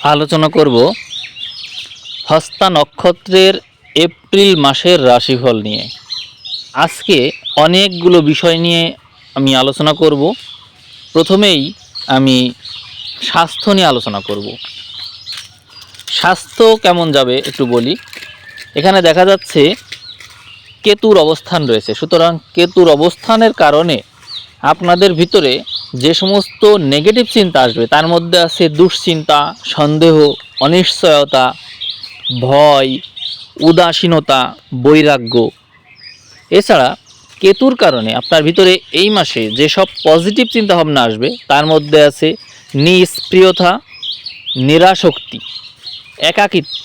আলোচনা করব হস্তা নক্ষত্রের এপ্রিল মাসের রাশিফল নিয়ে। আজকে অনেকগুলো বিষয় নিয়ে আমি আলোচনা করব। প্রথমেই আমি স্বাস্থ্য নিয়ে আলোচনা করব। স্বাস্থ্য কেমন যাবে একটু বলি। এখানে দেখা যাচ্ছে কেতুর অবস্থান রয়েছে। সুতরাং কেতুর অবস্থানের কারণে আপনাদের ভিতরে যে সমস্ত নেগেটিভ চিন্তা আসবে, তার মধ্যে আছে দুশ্চিন্তা, সন্দেহ, অনিশ্চয়তা, ভয়, উদাসীনতা, বৈরাগ্য। এছাড়া কেতুর কারণে আপনার ভিতরে এই মাসে যেসব পজিটিভ চিন্তাভাবনা আসবে, তার মধ্যে আছে নিষ্প্রিয়তা নিরাশক্তি একাকিত্ব,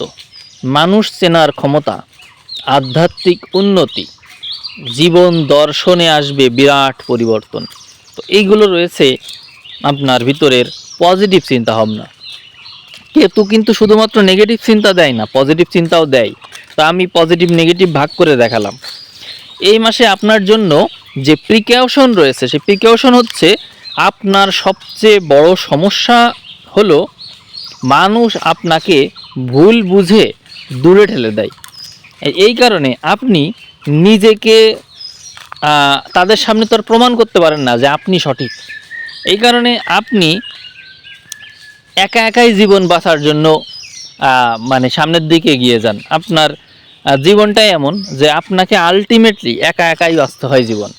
মানুষ চেনার ক্ষমতা, আধ্যাত্মিক উন্নতি, জীবন দর্শনে আসবে বিরাট পরিবর্তন। তো এইগুলো রয়েছে আপনার ভিতরের পজিটিভ চিন্তা ভাবনা কেতু কিন্তু শুধুমাত্র নেগেটিভ চিন্তা দেয় না পজিটিভ চিন্তাও দেয়। তা আমি পজিটিভ নেগেটিভ ভাগ করে দেখালাম। এই মাসে আপনার জন্য যে প্রিকশন রয়েছে, সেই প্রিকাউশন হচ্ছে আপনার সবচেয়ে বড় সমস্যা হলো মানুষ আপনাকে ভুল বুঝে দূরে ঠেলে দেয়। এই কারণে আপনি নিজেকে তাদের সামনে তো আর প্রমাণ করতে পারেন না যে আপনি সঠিক। এই কারণে আপনি একা একাই জীবন বাঁচার জন্য মানে সামনের দিকে এগিয়ে যান। আপনার জীবনটাই এমন যে আপনাকে আলটিমেটলি একা একাই বাঁচতে হয় জীবন।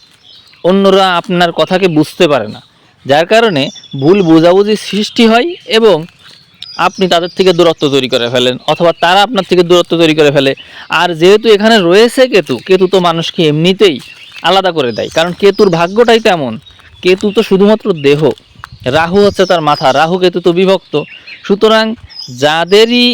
অন্যরা আপনার কথাকে বুঝতে পারে না। যার কারণে ভুল বোঝাবুঝি সৃষ্টি হয় এবং আপনি তাদের থেকে দূরত্ব তৈরি করে ফেলেন অথবা তারা আপনার থেকে দূরত্ব তৈরি করে ফেলে। আর যেহেতু এখানে রয়েছে কেতু কেতু তো মানুষকে এমনিতেই আলাদা করে দেয়। কারণ কেতুর ভাগ্যটাই তেমন। কেতু তো শুধুমাত্র দেহ। রাহু হচ্ছে তার মাথা। রাহু কেতু তো বিভক্ত। সুতরাং যাদেরই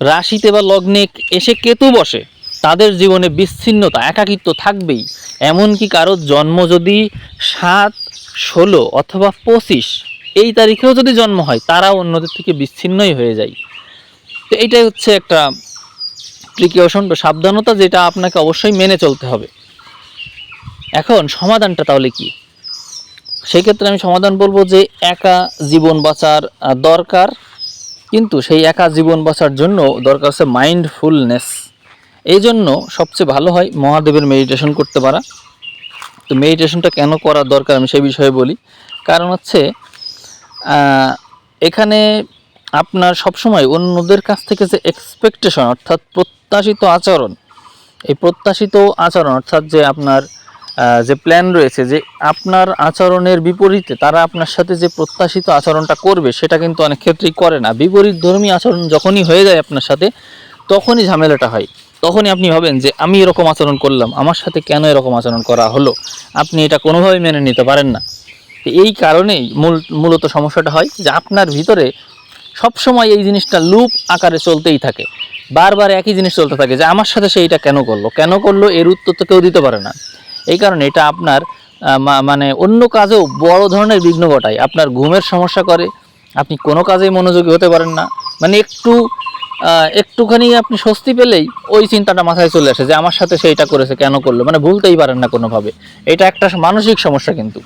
রাশিতে বা লগ্নে এসে কেতু বসে, তাদের জীবনে বিচ্ছিন্নতা, একাকিত্ব থাকবেই। এমনকি কারোর জন্ম যদি সাত, ষোলো অথবা পঁচিশ, এই তারিখেও যদি জন্ম হয়, তারাও অন্যদের থেকে বিচ্ছিন্নই হয়ে যায়। তো এইটাই হচ্ছে একটা প্রিকশন বা সাবধানতা যেটা আপনাকে অবশ্যই মেনে চলতে হবে। এখন সমাধানটা তাহলে কি? সেক্ষেত্রে আমি সমাধান বলব যে একা জীবন বাঁচার দরকার, কিন্তু সেই একা জীবন বাঁচার জন্য দরকার হচ্ছে মাইন্ডফুলনেস এই জন্য সবচেয়ে ভালো হয় মহাদেবের মেডিটেশন করতে পারা। তো মেডিটেশনটা কেন করা দরকার আমি সেই বিষয়ে বলি। কারণ হচ্ছে এখানে আপনার সবসময় অন্যদের কাছ থেকে যে এক্সপেকটেশন অর্থাৎ প্রত্যাশিত আচরণ, এই প্রত্যাশিত আচরণ, অর্থাৎ যে আপনার যে প্ল্যান রয়েছে যে আপনার আচরণের বিপরীতে তারা আপনার সাথে যে প্রত্যাশিত আচরণটা করবে, সেটা কিন্তু অনেক ক্ষেত্রেই করে না। বিপরীত ধর্মী আচরণ যখনই হয়ে যায় আপনার সাথে, তখনই ঝামেলাটা হয়। তখনই আপনি ভাবেন যে, আমি এরকম আচরণ করলাম, আমার সাথে কেন এরকম আচরণ করা হলো? আপনি এটা কোনোভাবেই মেনে নিতে পারেন না। এই কারণেই মূল, মূলত সমস্যাটা হয় যে আপনার ভিতরে সবসময় এই জিনিসটা লুপ আকারে চলতেই থাকে। বারবার একই জিনিস চলতে থাকে যে, আমার সাথে সেইটা কেন করল? কেন করল? এর উত্তর তো কেউ দিতে পারে না। এই কারণে এটা আপনার মানে অন্য কাজেও বড় ধরনের বিঘ্ন ঘটায়। আপনার ঘুমের সমস্যা করে, আপনি কোনো কাজেই মনোযোগী হতে পারেন না। মানে একটু একটুখানি আপনি স্বস্তি পেলেই ওই চিন্তাটা মাথায় চলে আসে যে আমার সাথে সেইটা করেছে, কেন করল? মানে ভুলতেই পারেন না কোনোভাবে। এটা একটা মানসিক সমস্যা কিন্তু।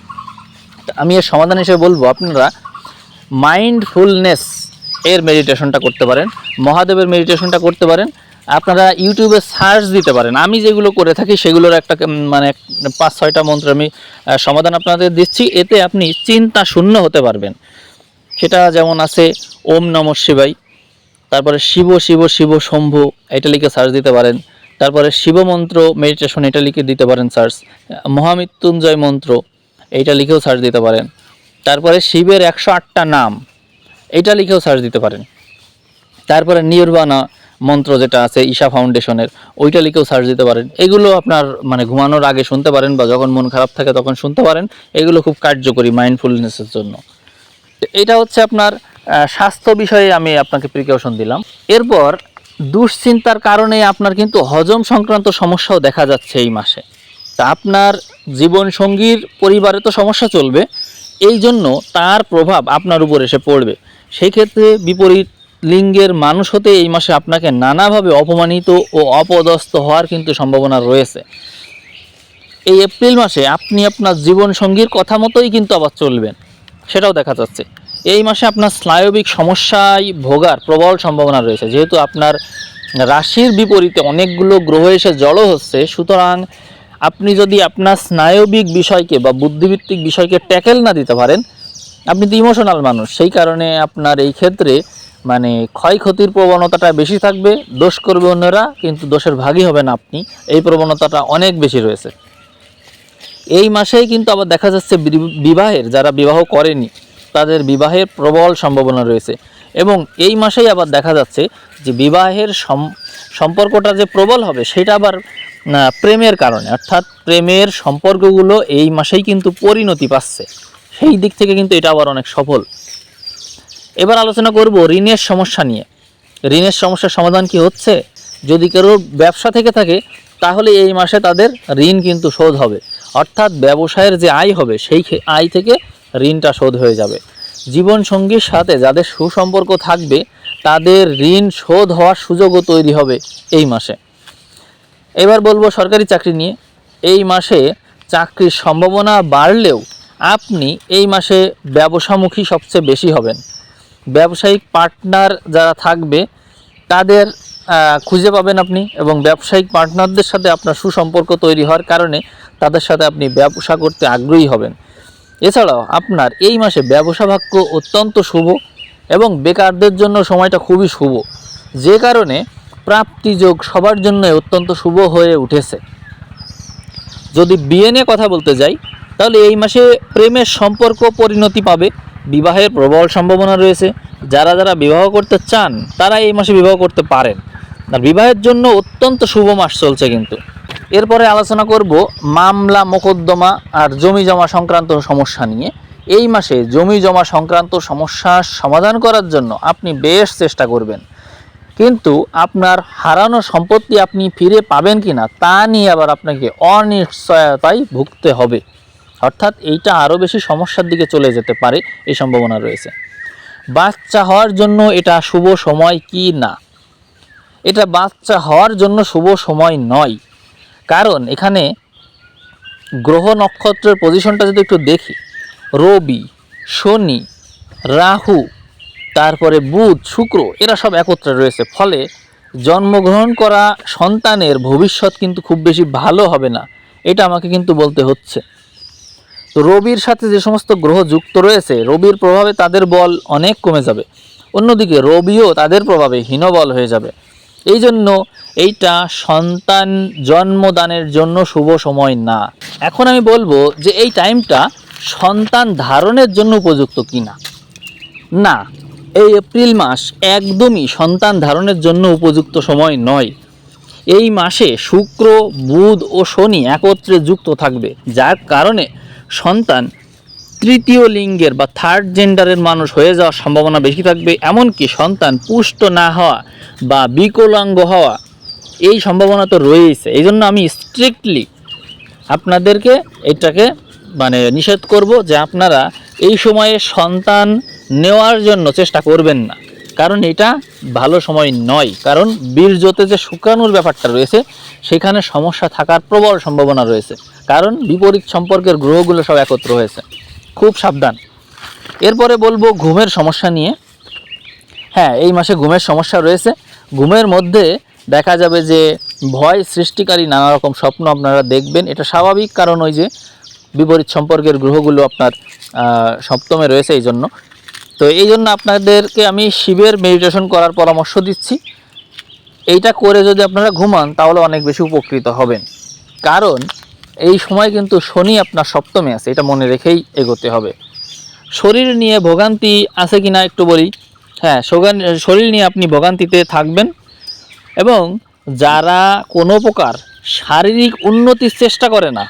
আমি এর সমাধান হিসেবে বলব, আপনারা মাইন্ডফুলনেস এর মেডিটেশনটা করতে পারেন, মহাদেবের মেডিটেশনটা করতে পারেন আপনারা ইউটিউবে সার্চ দিতে পারেন। আমি যেগুলো করে থাকি সেগুলোর একটা মানে পাঁচ ছয়টা মন্ত্র আমি সমাধান আপনাদের দিচ্ছি। এতে আপনি চিন্তা শূন্য হতে পারবেন। সেটা যেমন আছে, ওম নম শিবাই তারপরে শিব শিব শিব, শম্ভু, এটা লিখে সার্চ দিতে পারেন। তারপরে শিব মন্ত্র মেডিটেশন এটা লিখে দিতে পারেন সার্চ। মহামৃত্যুঞ্জয় মন্ত্র, এইটা লিখেও সার্চ দিতে পারেন। তারপরে শিবের একশো আটটা নাম, এটা লিখেও সার্চ দিতে পারেন। তারপরে নির্বাণা মন্ত্র যেটা আছে, ঈশা ফাউন্ডেশনের, ওইটা লিখেও সার্চ দিতে পারেন। এগুলো আপনার মানে ঘুমানোর আগে শুনতে পারেন বা যখন মন খারাপ থাকে তখন শুনতে পারেন। এগুলো খুব কার্যকরী মাইন্ডফুলনেসের জন্য। এটা হচ্ছে আপনার স্বাস্থ্য বিষয়ে আমি আপনাকে প্রিকশন দিলাম। এরপর দুশ্চিন্তার কারণে আপনার কিন্তু হজম সংক্রান্ত সমস্যাও দেখা যাচ্ছে এই মাসে। তা আপনার জীবনসঙ্গীর পরিবারে তো সমস্যা চলবে এই জন্য তার প্রভাব আপনার উপর এসে পড়বে। সেই ক্ষেত্রে বিপরীত লিঙ্গের মানুষ হতে এই মাসে আপনাকে নানাভাবে অপমানিত ও অপদস্থ হওয়ার কিন্তু সম্ভাবনা রয়েছে। এই এপ্রিল মাসে আপনি আপনার জীবন সঙ্গীর কথা মতোই কিন্তু আবার চলবেন। সেটাও দেখা যাচ্ছে। এই মাসে আপনার স্নায়বিক সমস্যায় ভোগার প্রবল সম্ভাবনা রয়েছে। যেহেতু আপনার রাশির বিপরীতে অনেকগুলো গ্রহ এসে জড়ো হচ্ছে, সুতরাং আপনি যদি আপনার স্নায়বিক বিষয়কে বা বুদ্ধিভিত্তিক বিষয়কে ট্যাকেল না দিতে পারেন, আপনি তো ইমোশনাল মানুষ, সেই কারণে আপনার এই ক্ষেত্রে মানে ক্ষয়ক্ষতির প্রবণতাটা বেশি থাকবে, দোষ করবে অন্যরা, কিন্তু দোষের ভাগী হবেন আপনি। এই প্রবণতাটা অনেক বেশি রয়েছে। এই মাসেই কিন্তু আবার দেখা যাচ্ছে বিবাহের, যারা বিবাহ করেনি, তাদের বিবাহের প্রবল সম্ভাবনা রয়েছে। এবং এই মাসেই আবার দেখা যাচ্ছে যে বিবাহের সম- সম্পর্কটা যে প্রবল হবে, সেটা আবার প্রেমের কারণে। অর্থাৎ প্রেমের সম্পর্কগুলো এই মাসেই কিন্তু পরিণতি পাচ্ছে। সেই দিক থেকে কিন্তু এটা আবার অনেক সফল। এবার আলোচনা করব ঋণের সমস্যা নিয়ে। ঋণের সমস্যার সমাধান কি হচ্ছে? যদি কারোর ব্যবসা থেকে থাকে, তাহলে এই মাসে তাদের ঋণ কিন্তু শোধ হবে। অর্থাৎ ব্যবসায়ের যে আয় হবে, সেই আয় থেকে ঋণটা শোধ হয়ে যাবে। জীবন সঙ্গীর সাথে যাদের সুসম্পর্ক থাকবে, তাদের ঋণ শোধ হওয়ার সুযোগও তৈরি হবে এই মাসে। এবার বলব সরকারি চাকরি নিয়ে। এই মাসে চাকরির সম্ভাবনা বাড়লেও আপনি এই মাসে ব্যবসামুখী সবচেয়ে বেশি হবেন। ব্যবসায়িক পার্টনার যারা থাকবে, তাদের খুঁজে পাবেন আপনি এবং ব্যবসায়িক পার্টনারদের সাথে আপনার সুসম্পর্ক তৈরি হওয়ার কারণে তাদের সাথে আপনি ব্যবসা করতে আগ্রহী হবেন। এছাড়াও আপনার এই মাসে ব্যবসা ভাগ্য অত্যন্ত শুভ এবং বেকারদের জন্য সময়টা খুবই শুভ। যে কারণে প্রাপ্তিযোগ সবার জন্য অত্যন্ত শুভ হয়ে উঠেছে। যদি বিয়ে নিয়ে কথা বলতে যাই, তাহলে এই মাসে প্রেমের সম্পর্ক পরিণতি পাবে। বিবাহের প্রবল সম্ভাবনা রয়েছে। যারা যারা বিবাহ করতে চান, তারা এই মাসে বিবাহ করতে পারেন। আর বিবাহের জন্য অত্যন্ত শুভ মাস চলছে কিন্তু। এরপরে আলোচনা করব মামলা, মোকদ্দমা আর জমি জমা সংক্রান্ত সমস্যা নিয়ে। এই মাসে জমি জমা সংক্রান্ত সমস্যার সমাধান করার জন্য আপনি বেশ চেষ্টা করবেন। কিন্তু আপনার হারানো সম্পত্তি আপনি ফিরে পাবেন কি না তা নিয়ে আবার আপনাকে অনিশ্চয়তায় ভুগতে হবে। অর্থাৎ এইটা আরও বেশি সমস্যার দিকে চলে যেতে পারে, এই সম্ভাবনা রয়েছে। বাচ্চা হওয়ার জন্য এটা শুভ সময় কি না? এটা বাচ্চা হওয়ার জন্য শুভ সময় নয়। কারণ এখানে গ্রহ নক্ষত্রের পজিশনটা যদি একটু দেখি, রবি, শনি, রাহু, তারপরে বুধ, শুক্র, এরা সব একত্রে রয়েছে। ফলে জন্মগ্রহণ করা সন্তানের ভবিষ্যৎ কিন্তু খুব বেশি ভালো হবে না। এটা আমাকে কিন্তু বলতে হচ্ছে। তো রবির সাথে যে সমস্ত গ্রহ যুক্ত রয়েছে, রবির প্রভাবে তাদের বল অনেক কমে যাবে। অন্যদিকে রবিও তাদের প্রভাবে হীনবল হয়ে যাবে। এই জন্য এইটা সন্তান জন্মদানের জন্য শুভ সময় না। এখন আমি বলব যে এই টাইমটা সন্তান ধারণের জন্য উপযুক্ত কি না না, এই এপ্রিল মাস একদমই সন্তান ধারণের জন্য উপযুক্ত সময় নয়। এই মাসে শুক্র, বুধ ও শনি একত্রে যুক্ত থাকবে, যার কারণে সন্তান, তৃতীয় লিঙ্গের বা থার্ড জেন্ডারের মানুষ হয়ে যাওয়ার সম্ভাবনা বেশি থাকবে, এমনকি সন্তান পুষ্ট না হওয়া বা বিকলাঙ্গ হওয়া, এই সম্ভাবনা তো রয়েছে। এই জন্য আমি স্ট্রিক্টলি আপনাদেরকে এটাকে মানে নিষেধ করব যে আপনারা এই সময়ে সন্তান নেওয়ার জন্য চেষ্টা করবেন না। কারণ এটা ভালো সময় নয়। কারণ বীর্যতে যে শুকানোর ব্যাপারটা রয়েছে, সেখানে সমস্যা থাকার প্রবল সম্ভাবনা রয়েছে। কারণ বিপরীত সম্পর্কের গ্রহগুলো সব একত্র হয়েছে। খুব সাবধান। এরপরে বলব ঘুমের সমস্যা নিয়ে। হ্যাঁ এই মাসে ঘুমের সমস্যা রয়েছে। ঘুমের মধ্যে দেখা যাবে যে ভয় সৃষ্টিকারী নানা রকম স্বপ্ন আপনারা দেখবেন। এটা স্বাভাবিক কারণ ওই যে বিপরীত সম্পর্কের গ্রহগুলো আপনার সপ্তমে রয়েছে এই জন্য। তো এই জন্য আপনাদেরকে আমি শিবের মেডিটেশন করার পরামর্শ দিচ্ছি। এইটা করে যদি আপনারা ঘুমান, তাহলে অনেক বেশি উপকৃত হবেন। কারণ, এই সময় কিন্তু শনি আপনার সপ্তমে আছে, এটা মনে রেখেই এগোতে হবে। শরীর নিয়ে ভোগান্তি আছে কি না একটু বলি। হ্যাঁ শরীর নিয়ে আপনি ভোগান্তিতে থাকবেন এবং যারা কোনো প্রকার শারীরিক উন্নতির চেষ্টা করে না,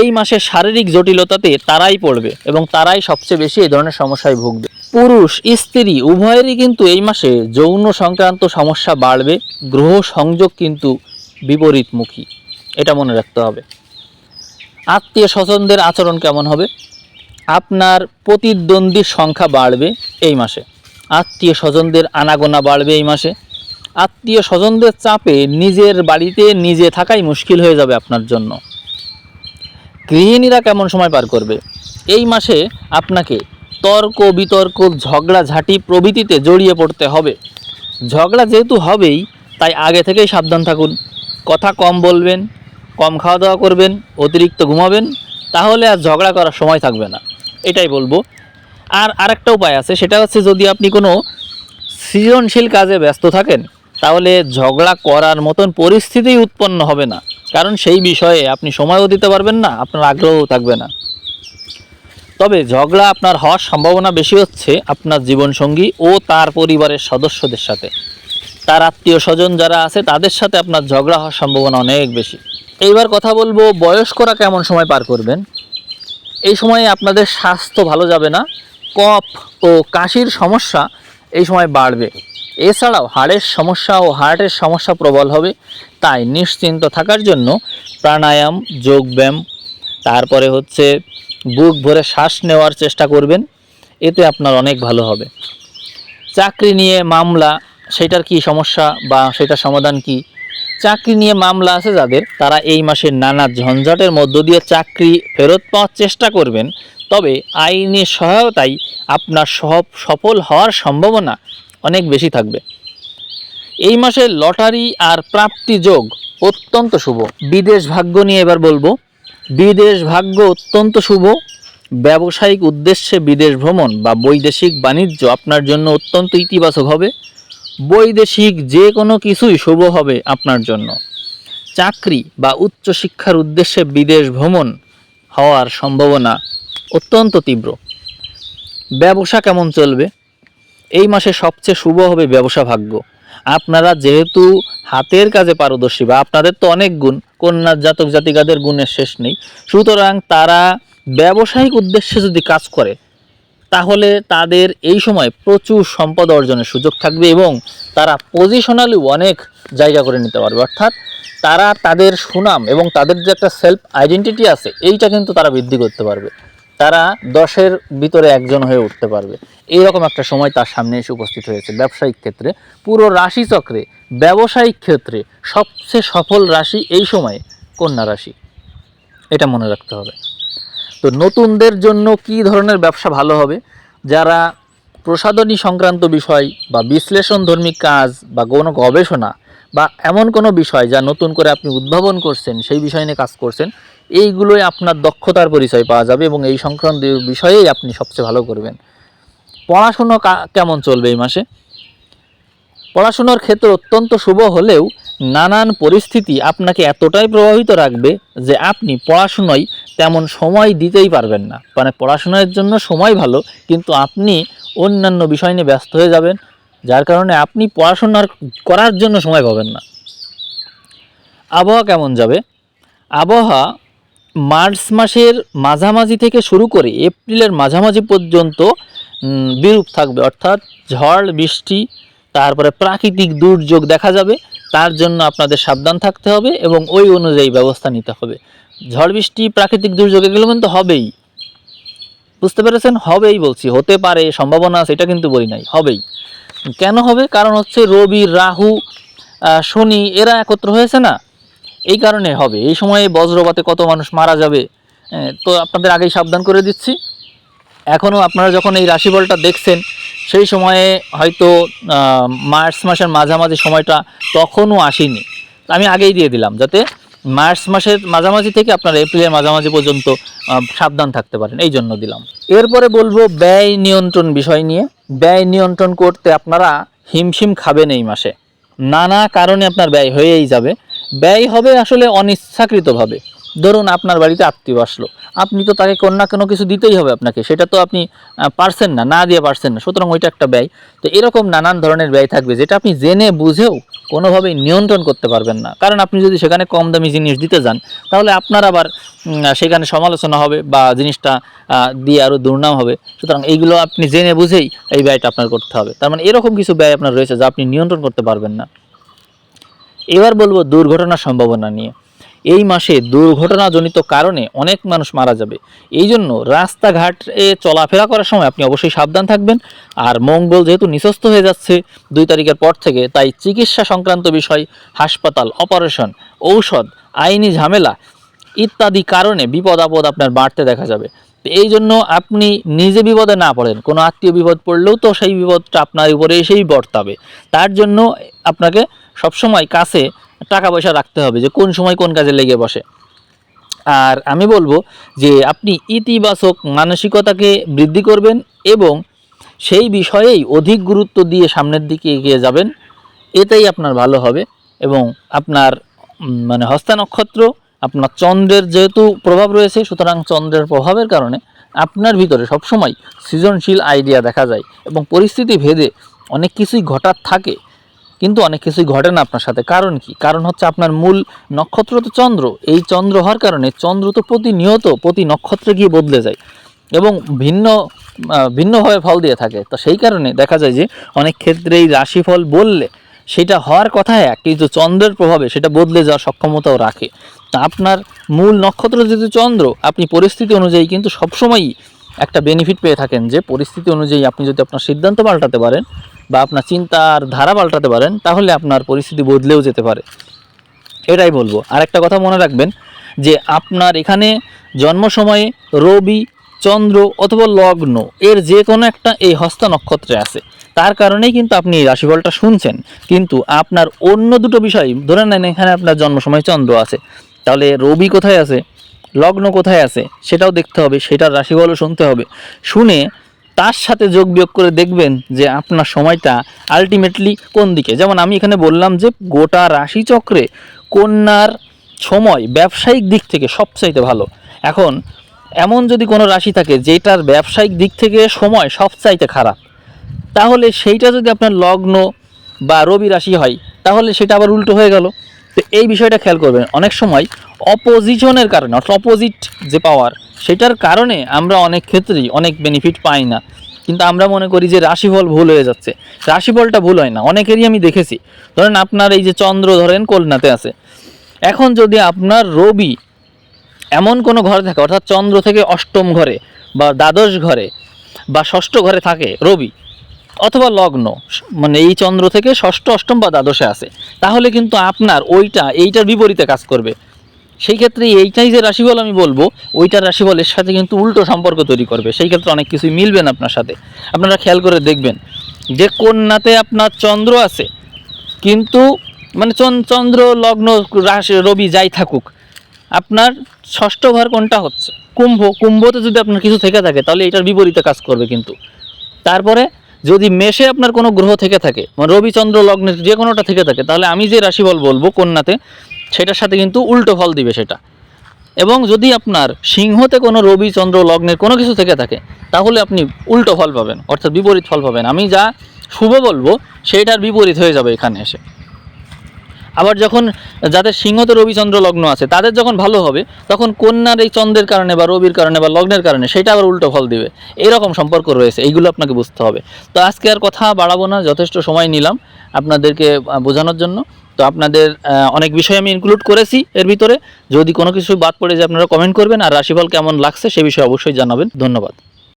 এই মাসে শারীরিক জটিলতাতে তারাই পড়বে এবং তারাই সবচেয়ে বেশি এই ধরনের সমস্যায় ভুগবে। পুরুষ, স্ত্রী, উভয়েরই কিন্তু এই মাসে যৌন সংক্রান্ত সমস্যা বাড়বে, গ্রহ সংযোগ কিন্তু বিপরীতমুখী। এটা মনে রাখতে হবে। আত্মীয় স্বজনদের আচরণ কেমন হবে? আপনার প্রতিদ্বন্দ্বীর সংখ্যা বাড়বে এই মাসে। আত্মীয় স্বজনদের আনাগোনা বাড়বে এই মাসে। আত্মীয় স্বজনদের চাপে নিজের বাড়িতে নিজে থাকাই মুশকিল হয়ে যাবে আপনার জন্য। গৃহিণীরা কেমন সময় পার করবে? এই মাসে আপনাকে তর্ক বিতর্ক ঝগড়া ঝাঁটি প্রভৃতিতে জড়িয়ে পড়তে হবে। ঝগড়া যেহেতু হবেই, তাই আগে থেকেই সাবধান থাকুন। কথা কম বলবেন, কম খাওয়া দাওয়া করবেন, অতিরিক্ত ঘুমাবেন, তাহলে আর ঝগড়া করার সময় থাকবে না। এটাই বলব। আর আরেকটা উপায় আছে, সেটা হচ্ছে যদি আপনি কোনো সৃজনশীল কাজে ব্যস্ত থাকেন, তাহলে ঝগড়া করার মতন পরিস্থিতি উৎপন্ন হবে না। কারণ সেই বিষয়ে আপনি সময়ও দিতে পারবেন না, আপনার আগ্রহও থাকবে না। তবে ঝগড়া আপনার হওয়ার সম্ভাবনা বেশি হচ্ছে আপনার জীবনসঙ্গী ও তার পরিবারের সদস্যদের সাথে। তার আত্মীয় স্বজন যারা আছে, তাদের সাথে আপনার ঝগড়া হওয়ার সম্ভাবনা অনেক বেশি। এইবার কথা বলব, বয়স্করা কেমন সময় পার করবেন? এই সময়ে আপনাদের স্বাস্থ্য ভালো যাবে না, কফ ও কাশির সমস্যা এই সময় বাড়বে। এছাড়াও হাড়ের সমস্যা ও হার্টের সমস্যা প্রবল হবে, তাই নিশ্চিন্ত থাকার জন্য প্রাণায়াম, যোগব্যায়াম, তারপরে হচ্ছে বুক ভরে শ্বাস নেওয়ার চেষ্টা করবেন, এতে আপনার অনেক ভালো হবে। চাকরি নিয়ে মামলা, সেটার কি সমস্যা বা সেটার সমাধান কি? চাকরি নিয়ে মামলা আছে যাদের, তারা এই মাসের নানা ঝঞ্ঝাটের মধ্য দিয়ে চাকরি ফেরত পাওয়ার চেষ্টা করবেন, তবে আইনি সহায়তায় আপনার সব সফল হওয়ার সম্ভাবনা অনেক বেশি থাকবে। এই মাসে লটারি আর প্রাপ্তি যোগ অত্যন্ত শুভ। বিদেশ ভাগ্য নিয়ে এবার বলব বিদেশ ভাগ্য অত্যন্ত শুভ। ব্যবসায়িক উদ্দেশ্যে বিদেশ ভ্রমণ বা বৈদেশিক বাণিজ্য আপনার জন্য অত্যন্ত ইতিবাচক হবে। বৈদেশিক যে কোনো কিছুই শুভ হবে আপনার জন্য। চাকরি বা উচ্চশিক্ষার উদ্দেশ্যে বিদেশ ভ্রমণ হওয়ার সম্ভাবনা অত্যন্ত তীব্র। ব্যবসা কেমন চলবে? এই মাসে সবচেয়ে শুভ হবে ব্যবসা ভাগ্য। আপনারা যেহেতু হাতের কাজে পারদর্শী বা আপনাদের তো অনেক গুণ কন্যার জাতক জাতিকাদের গুণের শেষ নেই, সুতরাং তারা ব্যবসায়িক উদ্দেশ্যে যদি কাজ করে, তাহলে তাদের এই সময় প্রচুর সম্পদ অর্জনের সুযোগ থাকবে এবং তারা পজিশনালি অনেক জায়গা করে নিতে পারবে। অর্থাৎ তারা তাদের সুনাম এবং তাদের যে একটা সেলফ আইডেন্টিটি আছে, এইটা কিন্তু তারা বৃদ্ধি করতে পারবে। তারা দশের ভিতরে একজন হয়ে উঠতে পারবে। এইরকম একটা সময় তার সামনে এসে উপস্থিত হয়েছে ব্যবসায়িক ক্ষেত্রে। পুরো রাশিচক্রে ব্যবসায়িক ক্ষেত্রে সবচেয়ে সফল রাশি এই সময়ে কন্যা রাশি। এটা মনে রাখতে হবে। তো নতুনদের জন্য কি ধরনের ব্যবসা ভালো হবে? যারা প্রসাধনী সংক্রান্ত বিষয় বা বিশ্লেষণধর্মী কাজ বা কোনো গবেষণা বা এমন কোনো বিষয় যা নতুন করে আপনি উদ্ভাবন করছেন, সেই বিষয় নিয়ে কাজ করছেন এইগুলোই আপনার দক্ষতার পরিচয় পাওয়া যাবে এবং এই সংক্রান্ত বিষয়েই আপনি সবচেয়ে ভালো করবেন। পড়াশুনো কেমন চলবে এই মাসে? পড়াশোনার ক্ষেত্রে অত্যন্ত শুভ হলেও নানান পরিস্থিতি আপনাকে এতটাই প্রভাবিত রাখবে যে আপনি পড়াশুনোয় তেমন সময় দিতেই পারবেন না। মানে পড়াশোনার জন্য সময় ভালো, কিন্তু আপনি অন্যান্য বিষয় নিয়ে ব্যস্ত হয়ে যাবেন, যার কারণে আপনি পড়াশোনার করার জন্য সময় পাবেন না। আবহাওয়া কেমন যাবে? আবহাওয়া মার্চ মাসের মাঝামাঝি থেকে শুরু করে এপ্রিলের মাঝামাঝি পর্যন্ত বিরূপ থাকবে। অর্থাৎ ঝড়, বৃষ্টি, তারপরে প্রাকৃতিক দুর্যোগ দেখা যাবে। তার জন্য আপনাদের সাবধান থাকতে হবে এবং ওই অনুযায়ী ব্যবস্থা নিতে হবে। ঝড়, বৃষ্টি, প্রাকৃতিক দুর্যোগ, এগুলো কিন্তু হবেই। বুঝতে পেরেছেন? হবেই বলছি। হতে পারে, সম্ভাবনা আছে, এটা কিন্তু বলি নাই। হবেই। কেন হবে? কারণ হচ্ছে রবি, রাহু শনি, এরা একত্র হয়েছে না? এই কারণে হবে। এই সময়ে বজ্রপাতে কত মানুষ মারা যাবে তো আপনাদের আগেই সাবধান করে দিচ্ছি। এখনও আপনারা যখন এই রাশিফলটা দেখছেন, সেই সময়ে হয়তো মার্চ মাসের মাঝামাঝি সময়টা তখনও আসেনি। আমি আগেই দিয়ে দিলাম, যাতে মার্চ মাসের মাঝামাঝি থেকে আপনারা এপ্রিলের মাঝামাঝি পর্যন্ত সাবধান থাকতে পারেন। এই জন্য দিলাম। এরপরে বলব ব্যয় নিয়ন্ত্রণ বিষয় নিয়ে। ব্যয় নিয়ন্ত্রণ করতে আপনারা হিমশিম খাবেন এই মাসে। নানা কারণে আপনার ব্যয় হয়েই যাবে। ব্যয় হবে আসলে অনিচ্ছাকৃতভাবে। ধরুন আপনার বাড়িতে আত্মীয় আসলো, আপনি তো তাকে কোনো না কোনো কিছু দিতেই হবে আপনাকে, সেটা তো আপনি পারছেন না না দিয়ে পারছেন না, সুতরাং ওইটা একটা ব্যয়। তো এরকম নানান ধরনের ব্যয় থাকবে, যেটা আপনি জেনে বুঝেও কোনোভাবেই নিয়ন্ত্রণ করতে পারবেন না। কারণ আপনি যদি সেখানে কম দামি জিনিস দিতে যান, তাহলে আপনার আবার সেখানে সমালোচনা হবে বা জিনিসটা দিয়ে আরও দুর্নাম হবে। সুতরাং এইগুলো আপনি জেনে বুঝেই এই ব্যয়টা আপনার করতে হবে। তার মানে এরকম কিছু ব্যয় আপনার রয়েছে যা আপনি নিয়ন্ত্রণ করতে পারবেন না। এবার বলব দুর্ঘটনার সম্ভাবনা নিয়ে। এই মাসে দুর্ঘটনাজনিত কারণে অনেক মানুষ মারা যাবে। এই জন্য রাস্তাঘাটে চলাফেরা করার সময় আপনি অবশ্যই সাবধান থাকবেন। আর মঙ্গল যেহেতু নিঃস্ত হয়ে যাচ্ছে, দুই তারিখের পর থেকে, তাই চিকিৎসা সংক্রান্ত বিষয়, হাসপাতাল, অপারেশন, ঔষধ, আইনি ঝামেলা ইত্যাদি কারণে বিপদ আপদ আপনার বাড়তে দেখা যাবে। এই জন্য আপনি নিজে বিপদে না পড়েন। কোনো আত্মীয় বিপদ পড়লেও তো সেই বিপদটা আপনার উপরে এসেই বর্তাবে। তার জন্য আপনাকে সবসময় কাছে টাকা পয়সা রাখতে হবে যে কোন সময় কোন কাজে লেগে বসে। আর আমি বলব যে আপনি ইতিবাচক মানসিকতাকে বৃদ্ধি করবেন এবং সেই বিষয়েই অধিক গুরুত্ব দিয়ে সামনের দিকে এগিয়ে যাবেন। এটাই আপনার ভালো হবে এবং আপনার মানে হস্তা নক্ষত্র আপনার চন্দ্রের যেহেতু প্রভাব রয়েছে, সুতরাং চন্দ্রের প্রভাবের কারণে আপনার ভিতরে সবসময় সৃজনশীল আইডিয়া দেখা যায় এবং পরিস্থিতি ভেদে অনেক কিছুই ঘটার থাকে, কিন্তু অনেক কিছুই ঘটে না আপনার সাথে। কারণ কি? কারণ হচ্ছে আপনার মূল নক্ষত্র তো চন্দ্র। এই চন্দ্র হওয়ার কারণে চন্দ্র তো প্রতিনিয়ত প্রতি নক্ষত্রে গিয়ে বদলে যায় এবং ভিন্ন ভিন্নভাবে ফল দিয়ে থাকে। তো সেই কারণে দেখা যায় যে অনেক ক্ষেত্রেই রাশিফল বললে সেটা হওয়ার কথা এক, কিন্তু চন্দ্রের প্রভাবে সেটা বদলে যাওয়ার সক্ষমতাও রাখে। তা আপনার মূল নক্ষত্র যেহেতু চন্দ্র, আপনি পরিস্থিতি অনুযায়ী কিন্তু সবসময়ই একটা বেনিফিট পেয়ে থাকেন যে, পরিস্থিতি অনুযায়ী আপনি যদি আপনার সিদ্ধান্ত পাল্টাতে পারেন বা আপনার চিন্তার ধারা পাল্টাতে পারেন, তাহলে আপনার পরিস্থিতি বদলেও যেতে পারে। এটাই বলব। আর একটা কথা মনে রাখবেন যে, আপনার এখানে জন্ম সময়ে রবি চন্দ্র অথবা লগ্ন, এর যে কোনো একটা এই হস্ত নক্ষত্রে আছে। তার কারণেই কিন্তু আপনি এই রাশিফলটা শুনছেন। কিন্তু আপনার অন্য দুটো বিষয়, ধরে নেন এখানে আপনার জন্ম সময় চন্দ্র আছে। তাহলে রবি কোথায় আছে? লগ্ন কোথায় আছে? সেটাও দেখতে হবে, সেটার রাশিফলও শুনতে হবে। শুনে তার সাথে যোগ বিয়োগ করে দেখবেন যে আপনার সময়টা আলটিমেটলি কোন দিকে। যেমন আমি এখানে বললাম যে গোটা রাশিচক্রে কন্যার সময় ব্যবসায়িক দিক থেকে সবচাইতে ভালো। এখন এমন যদি কোনো রাশি থাকে যেটার ব্যবসায়িক দিক থেকে সময় সবচাইতে খারাপ, তাহলে সেইটা যদি আপনার লগ্ন বা রবি রাশি হয়, তাহলে সেটা আবার উল্টো হয়ে গেল। তো এই বিষয়টা খেয়াল করবেন, অনেক সময় অপোজিশনের কারণে, অর্থাৎ অপোজিট যে পাওয়ার সেটার কারণে আমরা অনেক ক্ষেত্রেই অনেক বেনিফিট পাই না। কিন্তু আমরা মনে করি যে রাশিফল ভুল হয়ে যাচ্ছে। রাশিফলটা ভুল হয় না, অনেকেরই আমি দেখেছি। ধরেন আপনার এই যে চন্দ্র ধরেন কলনাতে আছে। এখন যদি আপনার রবি এমন কোনো ঘরে থাকে, অর্থাৎ চন্দ্র থেকে অষ্টম ঘরে বা দ্বাদশ ঘরে বা ষষ্ঠ ঘরে থাকে রবি অথবা লগ্ন মানে এই চন্দ্র থেকে ষষ্ঠ, অষ্টম বা দ্বাদশে আছে, তাহলে কিন্তু আপনার ওইটা, এইটার বিপরীতে কাজ করবে। সেই ক্ষেত্রে এইটাই যে রাশিফল আমি বলব, ওইটার রাশিফলের সাথে কিন্তু উল্টো সম্পর্ক তৈরি করবে। সেই ক্ষেত্রে অনেক কিছুই মিলবেন আপনার সাথে। আপনারা খেয়াল করে দেখবেন যে কন্যাতে আপনার চন্দ্র আছে, কিন্তু মানে চন- চন্দ্র, লগ্ন, রাশি, রবি যাই থাকুক আপনার ষষ্ঠ ঘর কোনটা হচ্ছে? কুম্ভ, কুম্ভতে যদি আপনার কিছু থেকে থাকে, তাহলে এটার বিপরীতে কাজ করবে কিন্তু। তারপরে যদি মেষে আপনার কোনো গ্রহ থেকে থাকে মানে রবি, চন্দ্র, লগ্নের যে কোনোটা থেকে থাকে, তাহলে আমি যে রাশিফল বলব কন্যাতে, সেটার সাথে কিন্তু উল্টো ফল দিবে সেটা। এবং যদি আপনার সিংহতে কোনো রবি, চন্দ্র, লগ্নের কোনো কিছু থেকে থাকে, তাহলে আপনি উল্টো ফল পাবেন, অর্থাৎ বিপরীত ফল পাবেন। আমি যা শুভ বলব সেইটার বিপরীত হয়ে যাবে এখানে এসে। আবার যখন যাদের সিংহতে রবিচন্দ্র লগ্ন আছে, তাদের যখন ভালো হবে, তখন কন্যার এই চন্দ্রের কারণে বা রবির কারণে বা লগ্নের কারণে সেটা আবার উল্টো ফল দিবে। এইরকম সম্পর্ক রয়েছে, এইগুলো আপনাকে বুঝতে হবে। তো আজকে আর কথা বাড়াবো না, যথেষ্ট সময় নিলাম আপনাদেরকে বোঝানোর জন্য। তো আপনাদের অনেক বিষয় আমি ইনক্লুড করেছি এর ভিতরে। যদি কোনো কিছু বাদ পড়ে যায়, আপনারা কমেন্ট করবেন। আর রাশিফল কেমন লাগছে সে বিষয়ে অবশ্যই জানাবেন। ধন্যবাদ।